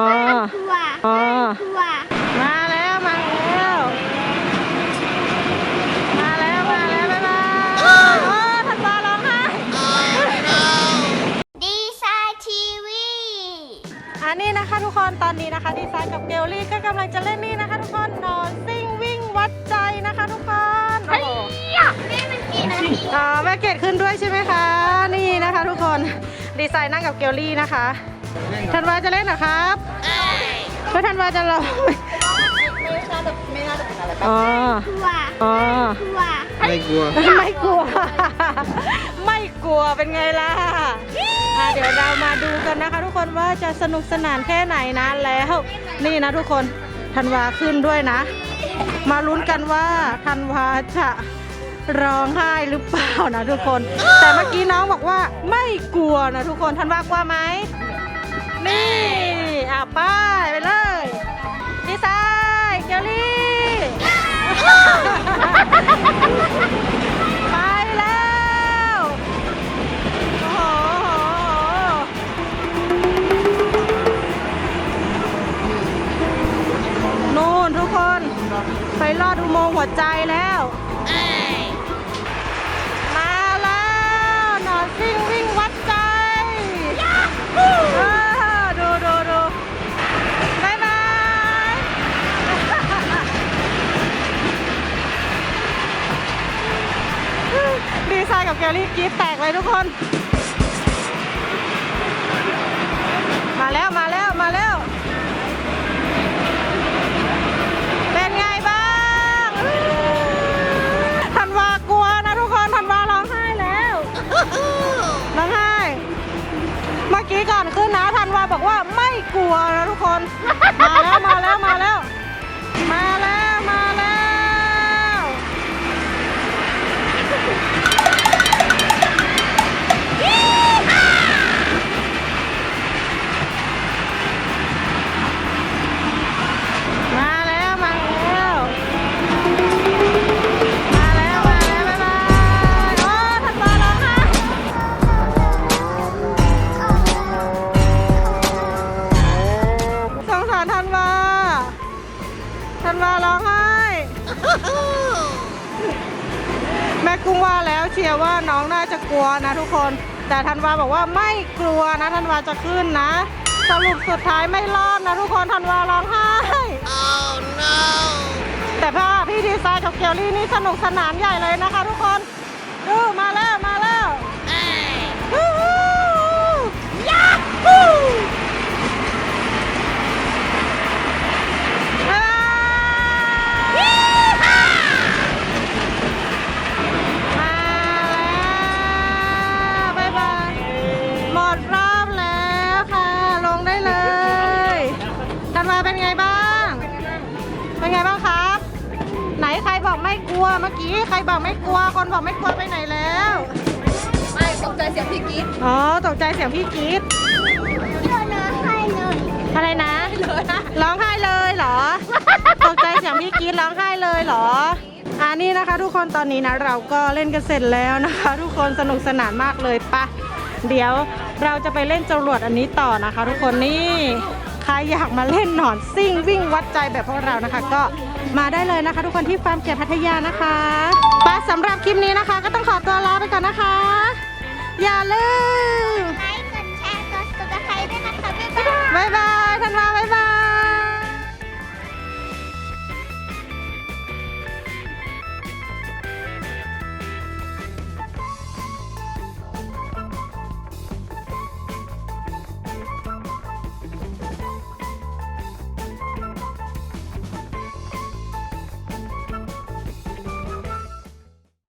อ๋อกลัวอ๋อกลัวมาแล้วมาแล้ว มาแล้วมาแล้วบ๊ายบายโอ้ทันตาร้องไห้ดีไซน์ทีวีอันนี้นะคะทุกคนตอนนี้นะคะดีไซน์กับเกลลี่ก็กำลังจะเล่นนี่นะคะ ทุกคนนอนซิ่งวิ่งวัดใจนะคะ ทุกคนโอ้โหแม่มันกี่นาทีอ่าแม่เกดขึ้นด้วยใช่ไหมคะ นี่นะคะ ทุกคนดีไซน์นั่งกับเกลลี่นะคะ ธันวาจะเล่นเหรอครับแล้วธันวาจะร้องไหมไม่น่าจะไม่น่าจะเป็นอะไรแบบอ๋อกลัวอ๋อกลัวไม่กลัว ไม่กลัว ไม่กลัวเป็นไงล่ะอะเดี๋ยวเรามาดูกันนะคะ ทุกคนว่าจะสนุกสนานแค่ไหนนะแล้ว นี่นะทุกคนธันวาขึ้นด้วยนะ มาลุ้นกันว่าธันวาจะร้องไห้หรือเปล่านะทุกคน แต่เมื่อกี้น้องบอกว่าไม่กลัวนะทุกคนธันวากลัวไหม นี่อะไป้ายไปเลยดีไซน์เกลลี่ไปแล้วโอ้โหนู่นทุกคน ไปลอดอุโมงค์หัวใจแล้วมาแล้ว หนอนซิ่งวิ่งวัด ดีไซน์กับแกลลี่กรีดแตกเลยทุกคน มาแล้วมาแล้วมาแล้ว เป็นไงบ้างธันวากลัวนะทุกคนธันวาร้องไห้แล้วร้องไห้ เมื่อกี้ก่อนขึ้นนะธันวาบอกว่าไม่กลัวนะทุกคน ม่กุ้งว่าแล้วเชียร์ว่าน้องน่าจะกลัวนะทุกคน แต่ธันวาบอกว่าไม่กลัวนะธันวาจะขึ้นนะ สรุปสุดท้ายไม่รอดนะทุกคนธันวาร้องไห้แต่พ่อพี่ดีไซน์กับเกลลี่นี่สนุกสนานใหญ่เลยนะคะ ทุกคนดูมาแล้วมาแล้วฮู้ เป็นไงบ้าง เป็นไงบ้างครับ ไหนใครบอกไม่กลัวเมื่อกี้ใครบอกไม่กลัว คนบอกไม่กลัวไปไหนแล้ว ไม่ตกใจเสียงพี่กรี๊ดอ๋อตกใจเสียงพี่กรีดเดี๋ยวนะให้เลยอะไรนะเลยนะ ร้องไห้เลยเหรอ ตกใจเสียงพี่กรีดร้องไห้เลยเหรออ่านี่นะคะ ทุกคนตอนนี้นะเราก็เล่นกันเสร็จแล้วนะคะ ทุกคนสนุกสนานมากเลยปะเดี๋ยวเราจะไปเล่นจรวดอันนี้ต่อนะคะ ทุกคนนี่ใครอยากมาเล่นหนอนซิ่งวิ่งวัดใจแบบพวกเรานะคะ ก็มาได้เลยนะคะ ทุกคนที่ฟาร์มเกียรพัทยานะคะปะสำหรับคลิปนี้นะคะ ก็ต้องขอตัวลาไปก่อนนะคะ อย่าลืม